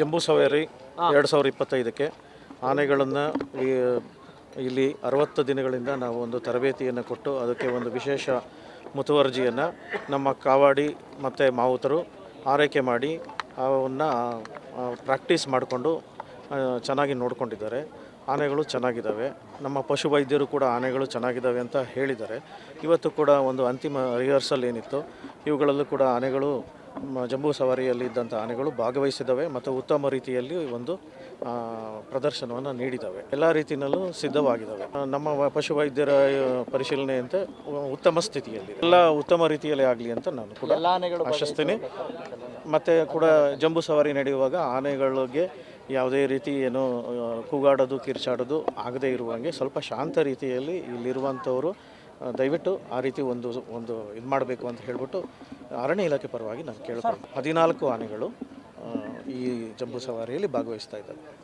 ಜಂಬೂ ಸವಾರಿ ಎರಡು ಸಾವಿರದ ಇಪ್ಪತ್ತೈದಕ್ಕೆ ಆನೆಗಳನ್ನು ಇಲ್ಲಿ ಅರವತ್ತು ದಿನಗಳಿಂದ ನಾವು ಒಂದು ತರಬೇತಿಯನ್ನು ಕೊಟ್ಟು ಅದಕ್ಕೆ ಒಂದು ವಿಶೇಷ ಮುತುವರ್ಜಿಯನ್ನು ನಮ್ಮ ಕಾವಾಡಿ ಮತ್ತು ಮಾವುತರು ಆರೈಕೆ ಮಾಡಿ ಅವನ್ನು ಪ್ರಾಕ್ಟೀಸ್ ಮಾಡಿಕೊಂಡು ಚೆನ್ನಾಗಿ ನೋಡ್ಕೊಂಡಿದ್ದಾರೆ. ಆನೆಗಳು ಚೆನ್ನಾಗಿದ್ದಾವೆ. ನಮ್ಮ ಪಶು ವೈದ್ಯರು ಕೂಡ ಆನೆಗಳು ಚೆನ್ನಾಗಿದ್ದಾವೆ ಅಂತ ಹೇಳಿದ್ದಾರೆ. ಇವತ್ತು ಕೂಡ ಒಂದು ಅಂತಿಮ ರಿಹರ್ಸಲ್ ಏನಿತ್ತು. ಇವುಗಳಲ್ಲೂ ಕೂಡ ಆನೆಗಳು ಜಂಬೂ ಸವಾರಿಯಲ್ಲಿ ಇದ್ದಂಥ ಆನೆಗಳು ಭಾಗವಹಿಸಿದವೆ ಮತ್ತು ಉತ್ತಮ ರೀತಿಯಲ್ಲಿ ಒಂದು ಪ್ರದರ್ಶನವನ್ನು ನೀಡಿದ್ದಾವೆ ಎಲ್ಲ ರೀತಿಯಲ್ಲೂ ಸಿದ್ಧವಾಗಿದ್ದಾವೆ ನಮ್ಮ ಪಶುವೈದ್ಯರ ಪರಿಶೀಲನೆಯಂತೆ ಉತ್ತಮ ಸ್ಥಿತಿಯಲ್ಲಿ ಎಲ್ಲ ಉತ್ತಮ ರೀತಿಯಲ್ಲಿ ಆಗಲಿ ಅಂತ ನಾನು ಕೂಡ ಆಶಿಸ್ತೀನಿ. ಮತ್ತು ಕೂಡ ಜಂಬೂ ಸವಾರಿ ನಡೆಯುವಾಗ ಆನೆಗಳಿಗೆ ಯಾವುದೇ ರೀತಿ ಏನು ಕೂಗಾಡೋದು ಕಿರ್ಚಾಡೋದು ಆಗದೇ ಇರುವಂಗೆ ಸ್ವಲ್ಪ ಶಾಂತ ರೀತಿಯಲ್ಲಿ ಇಲ್ಲಿರುವಂಥವರು ದಯವಿಟ್ಟು ಆ ರೀತಿ ಒಂದು ಒಂದು ಇದು ಮಾಡಬೇಕು ಅಂತ ಹೇಳಿಬಿಟ್ಟು ಅರಣ್ಯ ಇಲಾಖೆ ಪರವಾಗಿ ನಾನು ಕೇಳ್ಕೊಂಡು. ಹದಿನಾಲ್ಕು ಆನೆಗಳು ಈ ಜಂಬೂ ಸವಾರಿಯಲ್ಲಿ ಭಾಗವಹಿಸ್ತಾ ಇದ್ದಾವೆ.